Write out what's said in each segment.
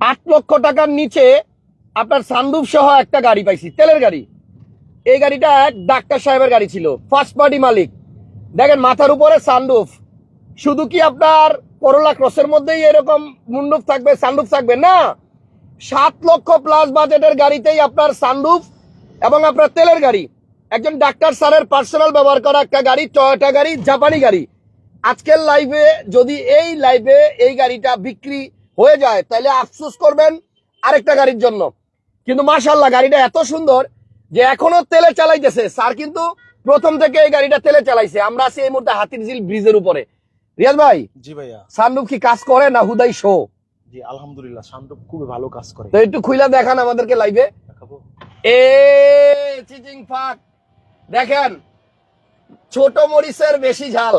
আট লক্ষ টাকার নিচে আপনার সানরুফ সহ একটা গাড়ি পাইছি, তেলের গাড়ি। এই গাড়িটা এক ডাক্তার সাহেবের গাড়ি ছিল ফার্স্ট পার্টি মালিক। দেখেন, মাথার উপরে সানরুফ শুধু কি আপনার করোলা ক্রসের মধ্যেই এরকম মুন্ডুপ থাকবে সানরুফ থাকবে? না। সাত লক্ষ প্লাস বাজেটের গাড়িতেই আপনার সানরুফ এবং আপনার তেলের গাড়ি। একজন ডাক্তার স্যারের পার্সোনাল ব্যবহার করা একটা গাড়ি টয়োটা গাড়ি জাপানি গাড়ি। আজকের লাইভে যদি এই লাইভে এই গাড়িটা বিক্রি হয়ে যায় তাহলে আফসুস করবেন আরেকটা গাড়ির জন্য। কিন্তু মাশাল্লাহ গাড়িটা এত সুন্দর যে এখনও তেলে চালাইতেছে। স্যার কিন্তু প্রথম থেকে এই গাড়িটা তেলে চালাইছে। আমরা আছি এই মুহূর্তে হাতির ঝিল ব্রিজের উপরে। রিয়াজ ভাই জি ভাইয়া। সানরুফ কি কাজ করে না হুদাই শো? জি আলহামদুলিল্লাহ শান্তপ খুবই ভালো কাজ করে। তো একটু খুইলা দেখান আমাদেরকে লাইভে দেখাবো। এ চিচিং ফাক। দেখেন ছোট মরিচের বেশি ঝাল।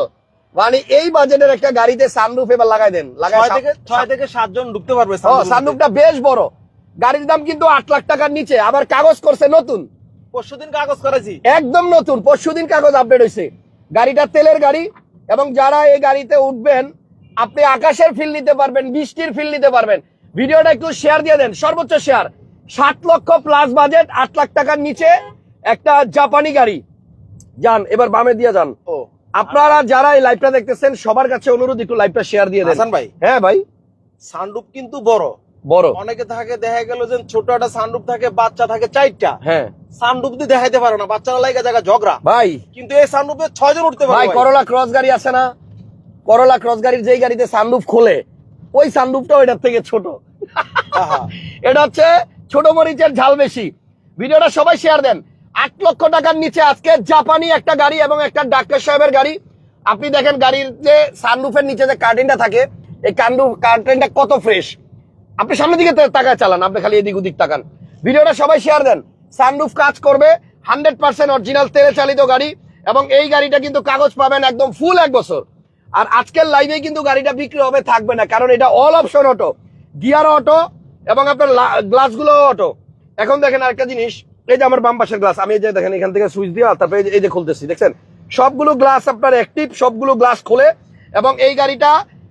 মানে এই বাজেটের একটা গাড়িতে সানরুফ এবার লাগাই দেন। লাগাই ছয় থেকে ছয় থেকে সাতজন ঢুকতে পারবে সানরুফটা বেশ বড়। গাড়ির দাম কিন্তু আট লাখ টাকার নিচে আবার কাগজ করছে নতুন। পরশুদিন কাগজ করেছি। একদম নতুন পরশুদিন কাগজ আপডেট হয়েছে গাড়িটা তেলের গাড়ি এবং যারা এই গাড়িতে উঠবেন আপনি আকাশের ফিল নিতে পারবেন বৃষ্টির ফিল নিতে পারবেন। ভিডিওটা একটু শেয়ার দিয়ে দেন সর্বোচ্চ শেয়ার সাত লক্ষ প্লাস বাজেট আট লাখ টাকার নিচে একটা জাপানি গাড়ি। যান এবার বামে দিয়ে যান। ও। আপনারা যারা এই লাইভটা দেখতেছেন সবার কাছে অনুরোধ একটু লাইভটা শেয়ার দিয়ে দেন। ভাই। হ্যাঁ ভাই। সানরুফ কিন্তু বড়। বড়। অনেকে থাকে দেখা গেল যে ছোট একটা সানরুফ থাকে বাচ্চা থাকে চারটা। হ্যাঁ। সানরুফ দিয়ে দেখাইতে পারো না বাচ্চারা লাগে জায়গা ঝগড়া। ভাই। কিন্তু এই সানরুফে ছয় জন উঠতে পারবে ভাই। করলা ক্রস গাড়ি আছে না? করলা ক্রস গাড়ির যেই গাড়িতে সানরুফ খোলে ওই সানরুফটাও এটার থেকে ছোট। আহা। এটা হচ্ছে ছোট মরিচের ঝাল বেশি। ভিডিওটা সবাই শেয়ার দেন। আট লক্ষ টাকার নিচে আজকে জাপানি একটা গাড়ি এবং একটা ডাক্তার সাহেবের গাড়ি। আপনি দেখেন গাড়ির যে সানরুফের নিচে যে কার্টেনটা থাকে, এই কানরুফ কার্টেনটা কত ফ্রেশ আপনি সামনের দিকে তাকায় চালান, আপনি খালি এদিক ওদিক তাকান। ভিডিওটা সবাই শেয়ার দেন। সানরুফ কাজ করবে হান্ড্রেড পার্সেন্ট অরিজিনাল তেলে চালিত গাড়ি এবং এই গাড়িটা কিন্তু কাগজ পাবেন একদম ফুল এক বছর। আর আজকের লাইভে কিন্তু গাড়িটা বিক্রি হবে, থাকবে না। কারণ এটা all option auto gear auto এবং আপনার গ্লাসগুলো অটো এখন দেখেন আরেকটা জিনিস এই যে আমার বাম পাশের গ্লাস আমি এই যে দেখেন এখান থেকে সুইচ দিয়ে তারপরে এই যে- খুলতেছি দেখছেন? সবগুলো গ্লাস আপনার অ্যাক্টিভ সবগুলো গ্লাস খোলে এবং এই গাড়িটা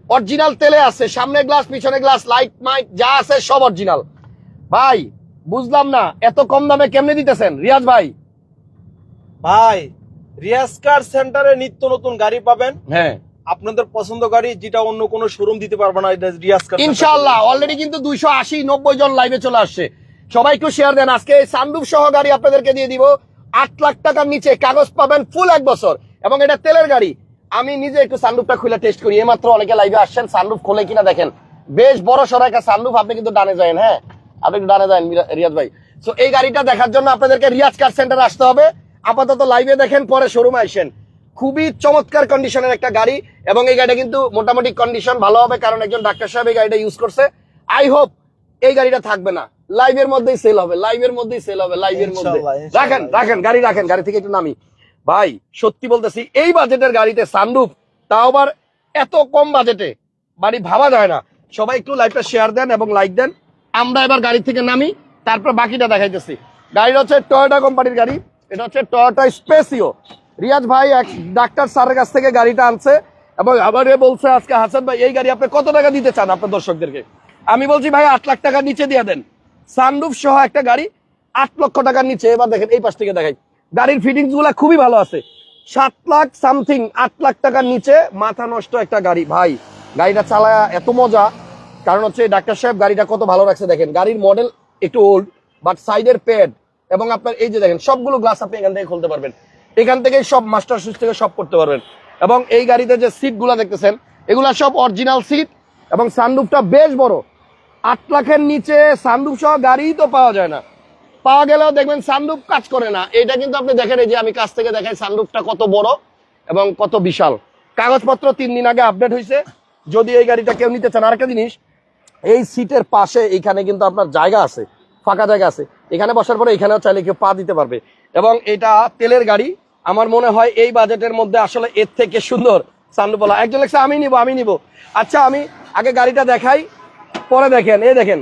অরিজিনাল তেলে আছে। সামনে গ্লাস পিছনে গ্লাস লাইট মাইট যা আছে সব অরিজিনাল ভাই বুঝলাম না এত কম দামে কেমনে দিতেছেন? রিয়াজ ভাই। ভাই রিয়াজ কার সেন্টারে নিত্য নতুন গাড়ি পাবেন? হ্যাঁ। আপনাদের পছন্দ গাড়ি যেটা অন্য কোনো শোরুম দিতে পারবে না এটা রিয়াজ কার ইনশাল্লাহ অলরেডি কিন্তু দুইশো আশি নব্বই জন লাইভে চলে আসছে। সবাই একটু শেয়ার দেন। আজকে সানরুফ সহ গাড়ি আপনাদেরকে দিয়ে দিব। আট লাখ টাকার নিচে কাগজ পাবেন ফুল এক বছর। এবং এটা তেলের গাড়ি। আমি নিজে একটু সানরুফটা খুলে টেস্ট করি। এইমাত্র অনেকে লাইভে আসছেন সানরুফ খোলে কিনা দেখেন। বেশ বড় সড়ো একটা সানরুফ আপনি কিন্তু ডানে যাবেন হ্যাঁ? আপনি একটু ডানে যান রিয়াজ ভাই। সো এই গাড়িটা দেখার জন্য আপনাদেরকে রিয়াজ কার সেন্টার আসতে হবে। আপাতত লাইভে দেখেন, পরে শোরুমে আসেন। খুবই চমৎকার কন্ডিশনের একটা গাড়ি। এবং এই গাড়িটা কিন্তু মোটামুটি কন্ডিশন ভালো হবে, কারণ একজন ডাক্তার সাহেব এই গাড়িটা ইউজ করছে। আই হোপ এই গাড়িটা থাকবে না। লাইভের মধ্যেই সেল হবে লাইভের মধ্যেই সেল হবে লাইভের মধ্যে। রাখেন রাখেন গাড়ি রাখেন গাড়ি থেকে একটু নামি। ভাই সত্যি বলতেছি এই বাজেটের গাড়িতে সানরুফ তাও আবার এত কম বাজেটে বাড়ি ভাবা যায় না। সবাই একটু লাইভটা শেয়ার দেন এবং লাইক দেন। আমরা এবার গাড়ি থেকে নামি তারপর বাকিটা দেখাইতেছি। গাড়িটা হচ্ছে টয়োটা কোম্পানির গাড়ি এটা হচ্ছে টয়োটা স্পেসিও রিয়াজ ভাই এক ডাক্তার স্যারের কাছ থেকে গাড়িটা আনছে এবং আবার বলছে আজকে হাসান ভাই এই গাড়ি আপনি কত টাকা দিতে চান আপনার দর্শকদেরকে? আমি বলছি ভাই আট লাখ টাকা নিচে দিয়ে দেন। সানরুফ সহ একটা গাড়ি আট লক্ষ টাকার নিচে। এবার দেখেন এই পাশ থেকে দেখাই। গাড়ির ফিটিংসগুলা খুবই ভালো আছে। সাত লাখ সামথিং আট লাখ টাকার নিচে মাথা নষ্ট একটা গাড়ি। ভাই, গাড়িটা চালায় এত মজা। কারণ হচ্ছে ডাক্তার সাহেব, গাড়িটা কত ভালো রাখছে দেখেন। গাড়ির মডেল একটু ওল্ড বাট সাইডের প্যাড এবং আপনার এই যে দেখেন, সবগুলো গ্লাস আপনি এখান থেকে খুলতে পারবেন। এখান থেকে সব মাস্টার সুইচ থেকে সব করতে পারবেন। এবং এই গাড়িতে যে সিটগুলা দেখতেছেন, এগুলা সব অরিজিনাল সিট এবং সানরুফটা বেশ বড়। আট লাখের নিচে সানরুফ সহ গাড়িই তো পাওয়া যায় না। পাওয়া গেলেও দেখবেন সানরুফ কাজ করে না। এটা কিন্তু আপনি দেখেন যে আমি কাছ থেকে দেখাই সানরুফটা কত বড় এবং কত বিশাল। কাগজপত্র তিন দিন আগে আপডেট হয়েছে যদি এই গাড়িটা কেউ নিতে চান, আরেকটা জিনিস, এই সিটের পাশে এইখানে কিন্তু আপনার জায়গা আছে, ফাঁকা জায়গা আছে। এখানে বসার পরে এখানেও চাইলে কেউ পা দিতে পারবে। এবং এটা তেলের গাড়ি। আমার মনে হয় এই বাজেটের মধ্যে আসলে এর থেকে সুন্দর সানরুফওয়ালা একজন লেখছে, আমি নিব আমি নিব। আচ্ছা আমি আগে গাড়িটা দেখাই। পরে দেখেন এই দেখেন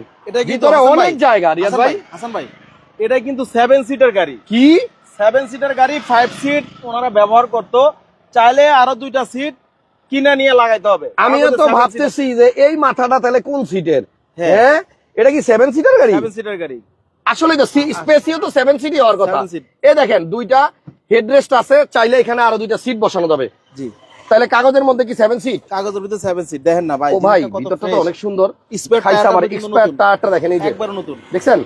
ভিতরে অনেক জায়গা রিয়াজ ভাই। হাসান ভাই। এটা কিন্তু সেভেন সিটার গাড়ি। কি? সেভেন সিটার গাড়ি ফাইভ সিট ওনারা ব্যবহার করতো। চাইলে আরও দুইটা সিট কিনে নিয়ে লাগাইতে হবে। আমিও তো ভাবতেছি যে এই মাথাটা তাহলে কোন সিটের হ্যাঁ। হ্যাঁ? এটা কি সেভেন সিটার গাড়ি? সেভেন সিটার গাড়ি। আসলে তো স্পেসিও তো সেভেন সিটই হওয়ার কথা। এ দেখেন দুইটা হেডরেস্ট আছে চাইলে এখানে আরও দুইটা সিট বসানো যাবে। জি। তাহলে কাগজের মধ্যে কি সেভেন সিট কাগজের ভিতরে সেভেন সিট দেখেন না ভাই ও ভাই ভিতরটা তো অনেক সুন্দর। Spare খাইছে টায়ারটা দেখেন এই যে। একবার নতুন। দেখছেন?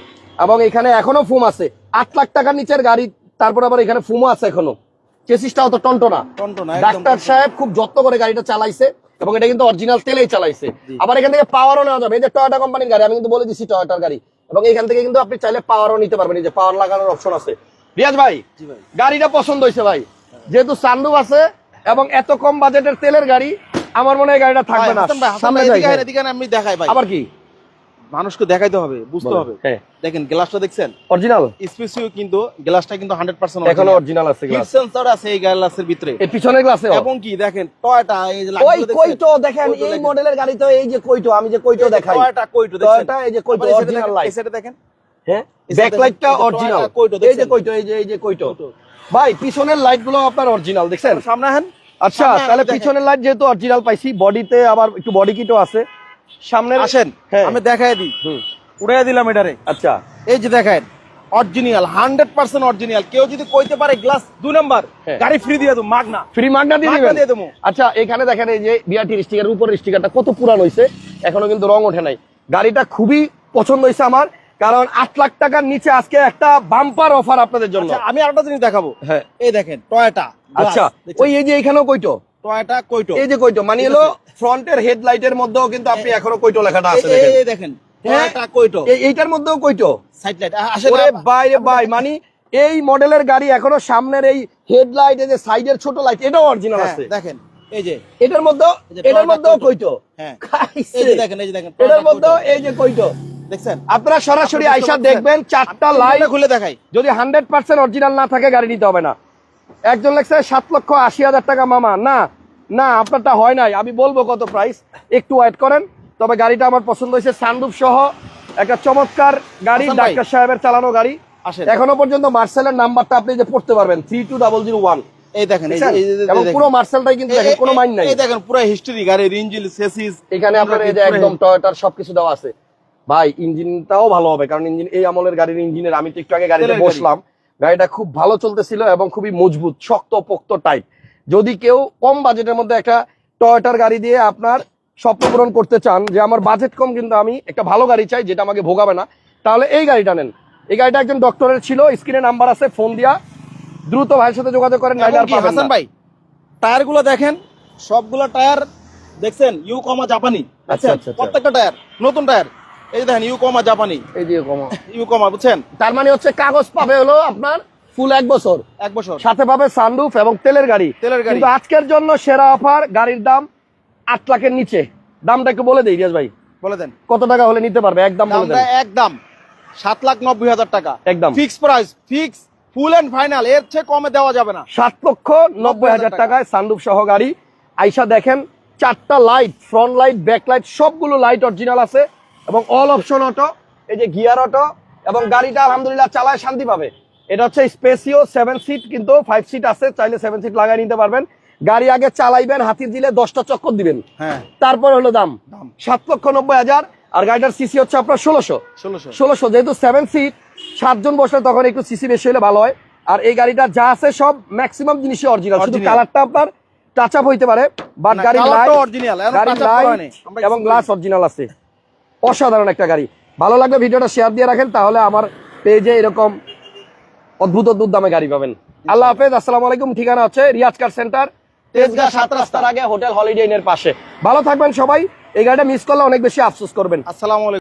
এবং এখানে এখনও ফুম আছে। আট লাখ টাকার নিচের গাড়ি তারপর আবার এখানে ফুমও আছে এখনও। চেসিসটাও তো টন্টনা। টনটনা, ডাক্তার সাহেব খুব যত্ন করে গাড়িটা চালাইছে এবং এটা কিন্তু অরিজিনাল তেলেই চালাইছে। আবার এখান থেকে পাওয়ারও নেওয়া যাবে। এই যে টয়োটা কোম্পানির গাড়ি আমি কিন্তু বলে দিচ্ছি টয়োটার গাড়ি। এবং এখান থেকে কিন্তু আপনি চাইলে পাওয়ারও নিতে পারবেন। এই যে পাওয়ার লাগানোর অপশন আছে। রিয়াজ ভাই জি ভাই। গাড়িটা পছন্দ হয়েছে ভাই। যেহেতু সানরুফ আছে এবং এত কম বাজেটের তেলের গাড়ি আমার মনে হয় গাড়িটা থাকবে না। সামনে এদিকে আমি দেখাই ভাই। আবার কি? মানুষকে দেখাইতে হবে বুঝতে হবে। হ্যাঁ। দেখেন গ্লাসটা দেখছেন? অরিজিনাল স্পেসিও কিন্তু গ্লাসটা কিন্তু হান্ড্রেড পার্সেন্ট এখনও অরিজিনাল আছে গ্লাস সেন্সর আছে এই গ্লাসের ভিতরে। এই পিছনের গ্লাসে এবং কি দেখেন টয়টা এই যে ওই কইটো দেখেন এই মডেলের গাড়ি তো এই যে কইটো আমি যে কইটো দেখাই। টয়টা কইটো দেখছেন? টয়োটা এই যে কইটো অরিজিনাল লাইট এই side এ দেখেন। হ্যাঁ? ব্যাকলাইটটা অরিজিনাল এই যে কইটো এই যে এই যে কইটো। ভাই পিছনের লাইটগুলো আপনার অরিজিনাল দেখছেন? সামনে হেন আচ্ছা তাহলে পিছনের লাইট যেহেতু অরিজিনাল পাইছি বডিতে আবার একটু বডি কিটও আছে। সামনের আসেন হ্যাঁ। আমি দেখাই দিই। উড়াই দিলাম এটারে। আচ্ছা। এই যে দেখেন অরিজিনাল হান্ড্রেড পার্সেন্ট অরিজিনাল কেউ যদি কইতে পারে গ্লাস দুই নাম্বার। গাড়ি ফ্রি দিয়ে দেবো মাগ না ফ্রি মাগনা দিয়ে দিবেন? দিয়ে দেবো। আচ্ছা এখানে দেখেন এই যে বিআরটি স্টিকার উপরের স্টিকারটা কত পুরান হয়েছে এখনও কিন্তু রং ওঠে নাই। গাড়িটা খুবই পছন্দ হয়েছে আমার। কারণ আট লাখ টাকার নিচে আজকে একটা বাম্পার অফার আপনাদের জন্য। আচ্ছা, আমি আরেকটা জিনিস দেখাবো। হ্যাঁ। এই দেখেন টয়টা আচ্ছা ওই এই যে এখানেও কইটো? Toyota Koito. এই যে কইটো মানে হলো ফ্রন্টের হেডলাইটের মধ্যেও কিন্তু আপনি এখনও কইটো লেখাটা আছে দেখেন। এই দেখেন হ্যাঁ। Toyota Koito. এই- এইটার মধ্যেও কইটো? সাইড লাইট ওরে বাইরে বাই মানে এই মডেলের গাড়ি এখনও সামনের এই হেডলাইট এই যে সাইডের ছোট লাইট এটাও অরিজিনাল হ্যাঁ, আছে। দেখেন এই যে। এটার মধ্যেও এটার মধ্যেও কইটো। কইটো? হ্যাঁ। এই যে দেখেন এই যে দেখেন এটার মধ্যেও এই যে কইটো? দেখছেন? আপনারা সরাসরি আইসা দেখবেন চারটা লাইট খুলে দেখাই। যদি হান্ড্রেড পার্সেন্ট অরিজিনাল না থাকে গাড়ি নিতে হবে না। একজন লেখছে সাত লক্ষ আশি হাজার টাকা মামা। না না আপনারটা হয় নাই। আমি বলব কত প্রাইস একটু ওয়েট করেন। তবে গাড়িটা আমার পছন্দ হয়েছে সানরুফ সহ। একটা চমৎকার গাড়ি ডাক্তার সাহেবের চালানো গাড়ি। এখনও পর্যন্ত মার্সেলের নাম্বারটা আপনি যে পড়তে পারবেন three two double zero one এই দেখেন। পুরো মার্সেলটাই কিন্তু দেখেন কোনো মাইন্ড নাই। এই দেখেন পুরো হিস্টরি গাড়ির ইঞ্জিন সেসিস এখানে আপনার এই যে একদম টয়োটার সবকিছু দেওয়া আছে। ভাই ইঞ্জিনটাও ভালো হবে কারণ ইঞ্জিন এই আমলের গাড়ির ইঞ্জিনের আমি তো একটু আগে গাড়িতে বসলাম গাড়িটা খুব ভালো চলতেছিল এবং খুবই মজবুত শক্ত পোক্ত টাইপ যদি কেউ কম বাজেটের মধ্যে একটা টয়টার গাড়ি দিয়ে আপনার স্বপ্ন পূরণ করতে চান যে আমার বাজেট কম কিন্তু আমি একটা ভালো গাড়ি চাই যেটা আমাকে ভোগাবে না তাহলে এই গাড়িটা নেন। এই গাড়িটা একজন ডক্টরের ছিল স্ক্রিনে নাম্বার আছে ফোন দিয়া দ্রুত ভাইয়ের সাথে যোগাযোগ করেন হাসান ভাই টায়ারগুলো দেখেন সবগুলো টায়ার দেখছেন ইউ কমা জাপানি আচ্ছা, আচ্ছা, আচ্ছা। প্রত্যেকটা টায়ার নতুন টায়ার। এই দেখেন ইউ কমা জাপানি। এই যে কমা। ইউ কমা বুঝছেন? তার মানে হচ্ছে কাগজ পাবে হলো আপনার ফুল এক বছর। এক বছর। সাথে পাবে সানরুফ এবং তেলের গাড়ি। তেলের গাড়ি। কিন্তু আজকের জন্য সেরা অফার গাড়ির দাম আট লাখের নিচে। দামটা একটু বলে দিই রিয়াজ ভাই। বলে দেন। কত টাকা হলে নিতে পারবে? একদম বলে দেন। একদম সাত লাখ নব্বই হাজার টাকা। একদম। Fix price fix full and final এর চেয়ে কমে দেওয়া যাবে না। সাত লক্ষ নব্বই হাজার টাকায় সানরুফ সহ গাড়ি। আইসা দেখেন চারটা light front light back light সবগুলো লাইট অরিজিনাল আছে। এবং অল অপশন অটো এই যে গিয়ার অটো এবং গাড়িটা আলহামদুলিল্লাহ চালায় শান্তি পাবে। এটা হচ্ছে স্পেসিও সেভেন সিট কিন্তু ফাইভ সিট আছে চাইলে সেভেন সিট লাগাই নিতে পারবেন। গাড়ি আগে চালাইবেন হাতির দিলে দশটা চক্কর দিবেন। হ্যাঁ। তারপর হলো দাম। সাত লক্ষ নব্বই হাজার আর গাড়িটার সিসি হচ্ছে আপনার ষোলোশো। ষোলোশো। যেহেতু সেভেন সিট সাতজন বসলে তখন একটু সিসি বেশি হলে ভালো হয়। আর এই গাড়িটা যা আছে সব ম্যাক্সিমাম জিনিসই অরিজিনাল শুধু কালারটা আপনার টাচ আপ হইতে পারে বাট না, গাড়ির লাইট গাড়ির লাইট এবং গ্লাস অরিজিনাল আছে। অসাধারণ একটা গাড়ি। ভালো লাগলে ভিডিওটা শেয়ার দিয়ে রাখেন, তাহলে আমার পেজে এরকম অদ্ভুত অদ্ভুত দামে গাড়ি পাবেন। আল্লাহ হাফেজ, আসসালামু আলাইকুম। ঠিকানা হচ্ছে রিয়াজ কার সেন্টার, তেজগা সাত রাস্তার আগে, হোটেল হলিডে ইনের পাশে। ভালো থাকবেন সবাই। এই গাড়িটা মিস করলে অনেক বেশি আফসোস করবেন। আসসালাম আলাইকুম।